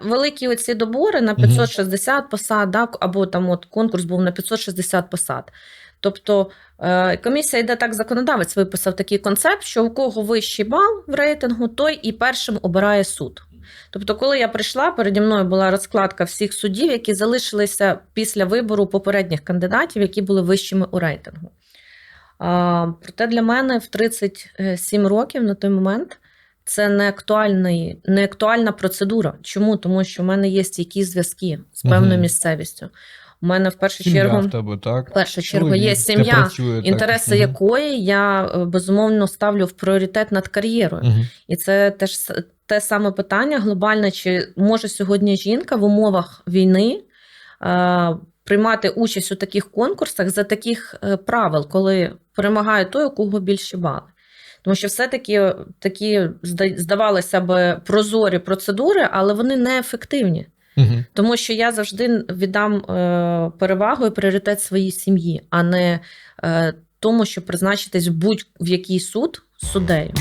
Великі оці добори на 560 посад, да, або там от конкурс був на 560 посад. Тобто е, комісія йде так, законодавець виписав такий концепт, що у кого вищий бал в рейтингу, той і першим обирає суд. Тобто, коли я прийшла, переді мною була розкладка всіх суддів, які залишилися після вибору попередніх кандидатів, які були вищими у рейтингу. Проте для мене в 37 років на той момент це не, актуальний, не актуальна процедура. Чому? Тому що в мене є стійкі зв'язки з певною Мгм. місцевістю. У мене в першу Сім'я чергу в тебе, так? в першу чергу є сім'я, працює, інтереси Мгм. якої я е, безумовно ставлю в пріоритет над кар'єрою. Мгм. І це теж те саме питання глобальне: чи може сьогодні жінка в умовах війни е, приймати участь у таких конкурсах за таких е, правил, коли перемагає той, у кого більші бали. Тому що все-таки такі зда- здавалося б прозорі процедури, але вони неефективні. Угу. Тому що я завжди віддам е, перевагу і пріоритет своїй сім'ї, а не е, тому, щоб призначитись будь-в який суд суддею.